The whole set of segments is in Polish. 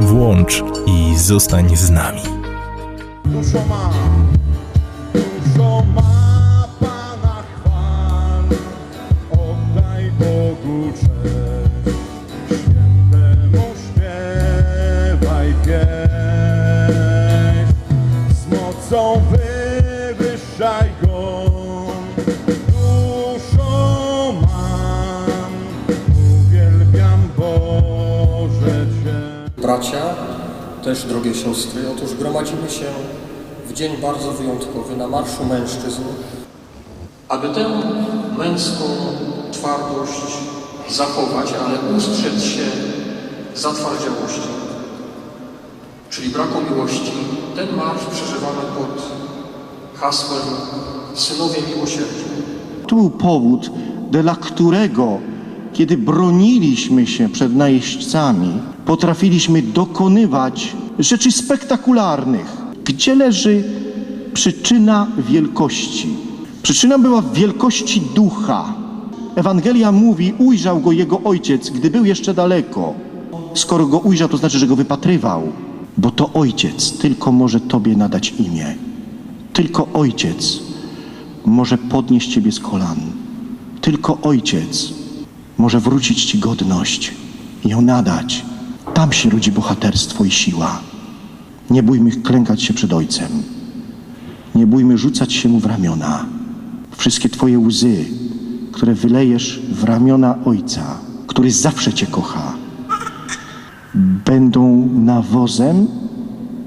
Włącz i zostań z nami. Dużo ma, dużo ma Pana chwal. Oddaj Bogu cześć, świętemu śpiewaj pieśń. Z mocą wywyższaj Go, Bracia, też drogie siostry, otóż gromadzimy się w dzień bardzo wyjątkowy na Marszu Mężczyzn, aby tę męską twardość zachować, ale ustrzec się zatwardziałości, czyli braku miłości. Ten marsz przeżywamy pod hasłem Synowie Miłosierdzia. To był powód, dla którego, kiedy broniliśmy się przed najeźdźcami, potrafiliśmy dokonywać rzeczy spektakularnych. Gdzie leży przyczyna wielkości? Przyczyna była w wielkości ducha. Ewangelia mówi, ujrzał go jego ojciec, gdy był jeszcze daleko. Skoro go ujrzał, to znaczy, że go wypatrywał, bo to ojciec tylko może tobie nadać imię. Tylko ojciec może podnieść Ciebie z kolan. Tylko Ojciec może wrócić Ci godność i ją nadać. Tam się rodzi bohaterstwo i siła. Nie bójmy klękać się przed Ojcem. Nie bójmy rzucać się Mu w ramiona. Wszystkie Twoje łzy, które wylejesz w ramiona Ojca, który zawsze Cię kocha, będą nawozem,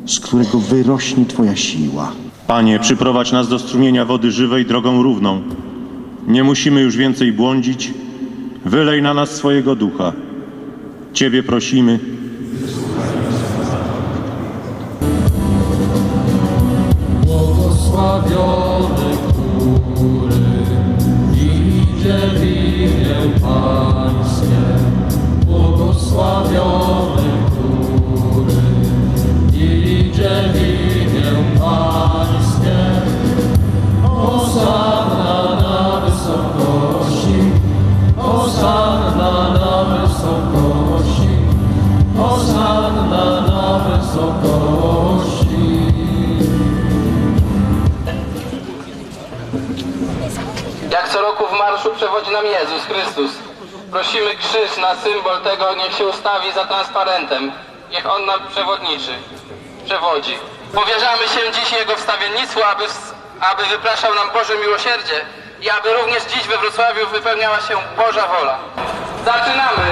z którego wyrośnie Twoja siła. Panie, przyprowadź nas do strumienia wody żywej drogą równą. Nie musimy już więcej błądzić. Wylej na nas swojego ducha. Ciebie prosimy. Nam Jezus Chrystus. Prosimy krzyż na symbol tego, niech się ustawi za transparentem. Niech On nam przewodniczy, przewodzi. Powierzamy się dziś Jego wstawiennictwu, aby, aby wypraszał nam Boże miłosierdzie i aby również dziś we Wrocławiu wypełniała się Boża wola. Zaczynamy!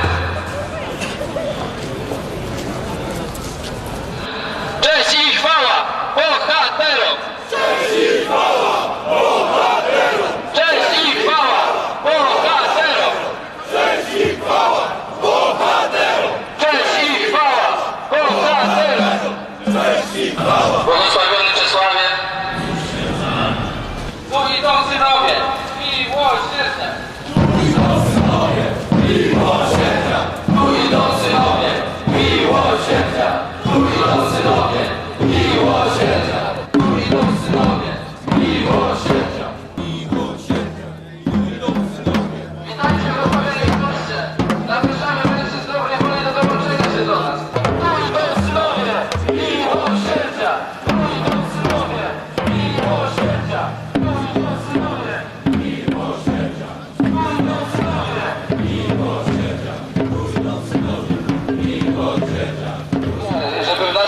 Cześć i chwała bohaterom! Cześć i chwała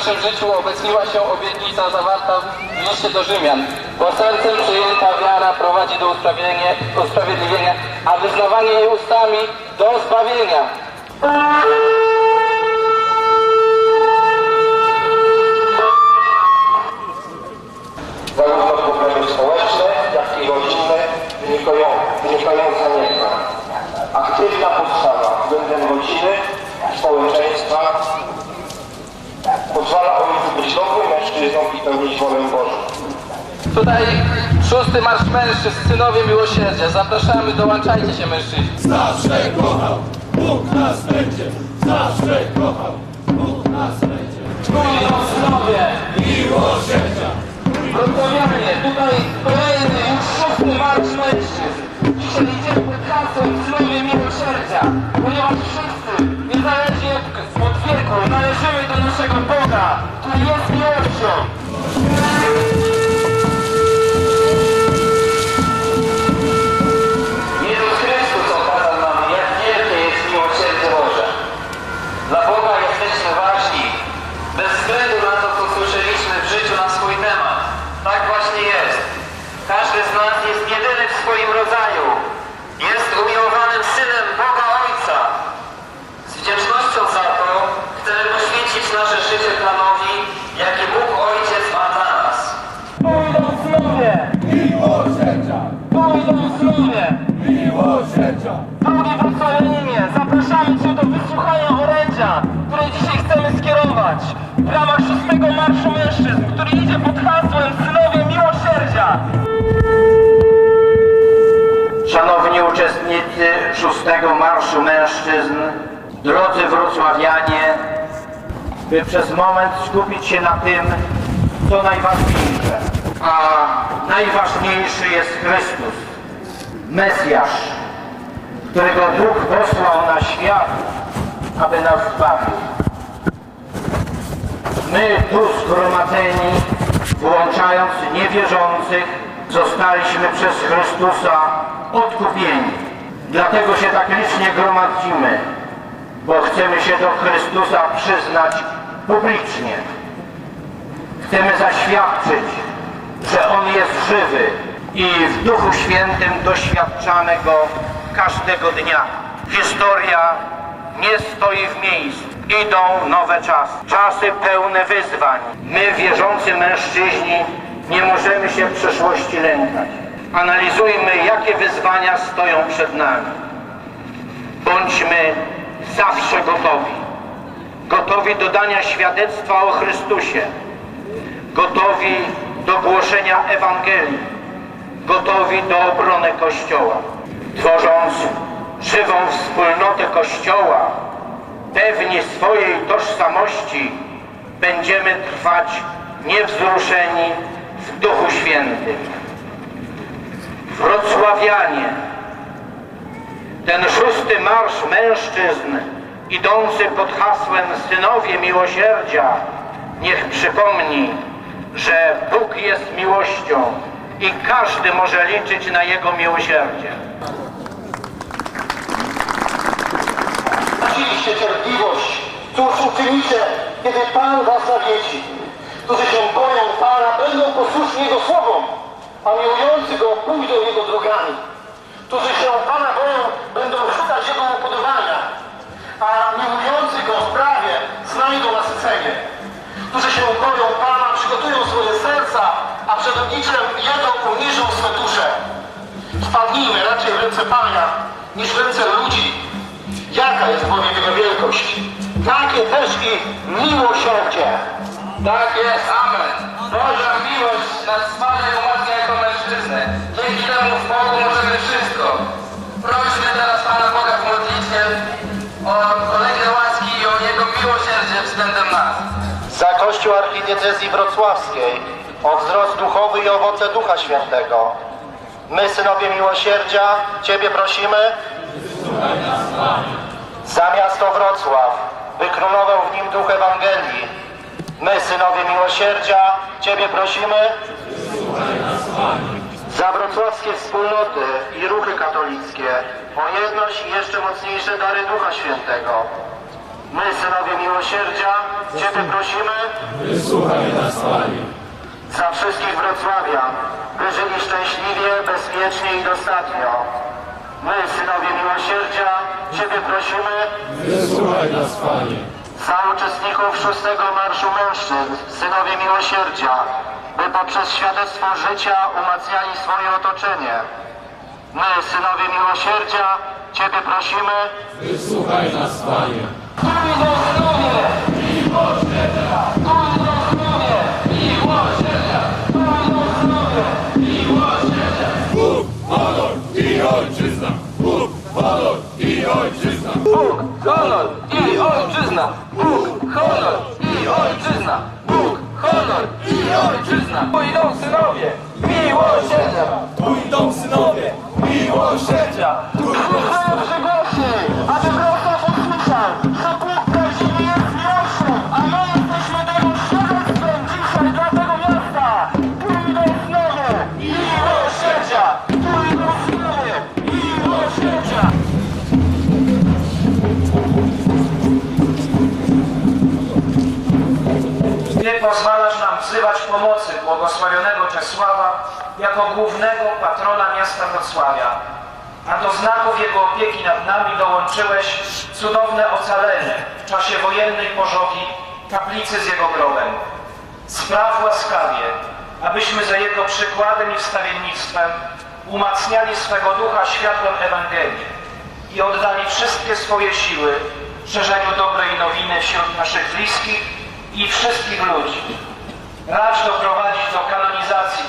naszym życiu obecniła się obietnica zawarta w liście do Rzymian, bo sercem przyjęta wiara prowadzi do usprawiedliwienia, a wyznawanie jej ustami do zbawienia. zarówno problemy społeczne, jak i rodzinne wynikają, wynikające niego. Aktywna postawa względem rodziny, społeczeństwa pozwala ojcu być dobrym mężczyzną i pełnić wolę Bożą. Tutaj szósty marsz mężczyzn, synowie miłosierdzia. Zapraszamy, dołączajcie się mężczyźni. Zawsze kochał, Bóg nas będzie, zawsze kochał, Bóg nas będzie. Synowie, Miłosierdzia, rozmawiamy. Tutaj kolejny, już szósty marsz mężczyzn. Dzisiaj idziemy pod hasłem synowie miłosierdzia, ponieważ wszyscy, należymy do naszego Boga, który jest miłością. Szanowni uczestnicy szóstego Marszu Mężczyzn, drodzy wrocławianie, by przez moment skupić się na tym, co najważniejsze. A najważniejszy jest Chrystus, Mesjasz, którego Bóg posłał na świat, aby nas zbawił. My tu zgromadzeni, włączając niewierzących, zostaliśmy przez Chrystusa odkupieni. Dlatego się tak licznie gromadzimy, bo chcemy się do Chrystusa przyznać publicznie. Chcemy zaświadczyć, że On jest żywy i w Duchu Świętym doświadczamy Go każdego dnia. Historia nie stoi w miejscu. Idą nowe czasy, czasy pełne wyzwań. My, wierzący mężczyźni, nie możemy się przeszłości lękać. Analizujmy, jakie wyzwania stoją przed nami. Bądźmy zawsze gotowi. Gotowi do dania świadectwa o Chrystusie. Gotowi do głoszenia Ewangelii. Gotowi do obrony Kościoła. Tworząc żywą wspólnotę Kościoła, pewni swojej tożsamości, będziemy trwać niewzruszeni w Duchu Świętym. Wrocławianie, ten szósty marsz mężczyzn idący pod hasłem Synowie Miłosierdzia niech przypomni, że Bóg jest miłością i każdy może liczyć na Jego miłosierdzie. Cóż uczynicie, kiedy Pan was zawiedzi? Którzy się boją Pana, będą posłuszni Jego słowom, a miłujący Go pójdą Jego drogami. Którzy się Pana boją, będą szukać Jego upodobania, a miłujący Go w prawie znajdą nasycenie. Którzy się boją Pana, przygotują swoje serca, a przed obliczem Jego uniżą swe dusze. Wpadnijmy raczej w ręce Pana, niż w ręce ludzi, Jaka jest bowiem Jego wielkość? Takie też i miłosierdzie. Tak jest, amen. Boża miłość nas zbawia i umacnia jako mężczyznę. Dzięki temu w Bogu możemy wszystko. Prośmy teraz Pana Boga w modlitwie o kolejne łaski i o Jego miłosierdzie względem nas. Za Kościół Archidiecezji Wrocławskiej o wzrost duchowy i owoce Ducha Świętego. My, synowie miłosierdzia, Ciebie prosimy. Za miasto Wrocław, by królował w nim duch Ewangelii. My, synowie miłosierdzia, Ciebie prosimy. Za wrocławskie wspólnoty i ruchy katolickie o jedność i jeszcze mocniejsze dary Ducha Świętego. My, synowie miłosierdzia, Ciebie prosimy. Wysłuchaj nas, Panie. Za wszystkich Wrocławian, by żyli szczęśliwie, bezpiecznie i dostatnio. My, synowie miłosierdzia, Ciebie prosimy. Wysłuchaj nas, Panie. Za uczestników szóstego Marszu Mężczyzn, synowie miłosierdzia, by poprzez świadectwo życia umacniali swoje otoczenie. My, synowie miłosierdzia, Ciebie prosimy. Wysłuchaj nas, Panie. Synowie! Miłosierdzia! Pójdą synowie jako głównego patrona miasta Wrocławia, a do znaków Jego opieki nad nami dołączyłeś cudowne ocalenie w czasie wojennej pożogi kaplicy z Jego grobem. Spraw łaskawie, abyśmy za Jego przykładem i wstawiennictwem umacniali swego ducha światłem Ewangelii i oddali wszystkie swoje siły szerzeniu dobrej nowiny wśród naszych bliskich i wszystkich ludzi. Racz doprowadzić do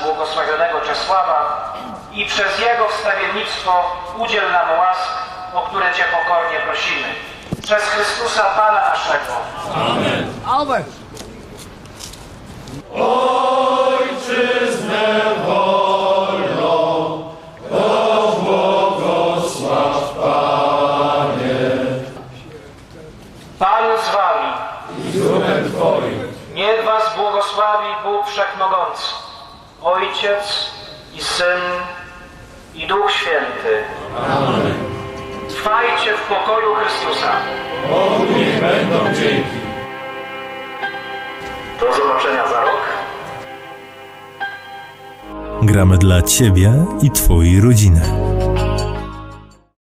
błogosławionego Czesława i przez jego wstawiennictwo udziel nam łask, o które Cię pokornie prosimy. Przez Chrystusa Pana naszego. Ojczyznę wolną, o błogosław Panie. Pan z Wami. I z Twoim. Niech Was błogosławi Bóg Wszechmogący, Ojciec i Syn i Duch Święty. Amen. Trwajcie w pokoju Chrystusa. Bogu niech będą dzięki. Do zobaczenia za rok. Gramy dla Ciebie i Twojej rodziny.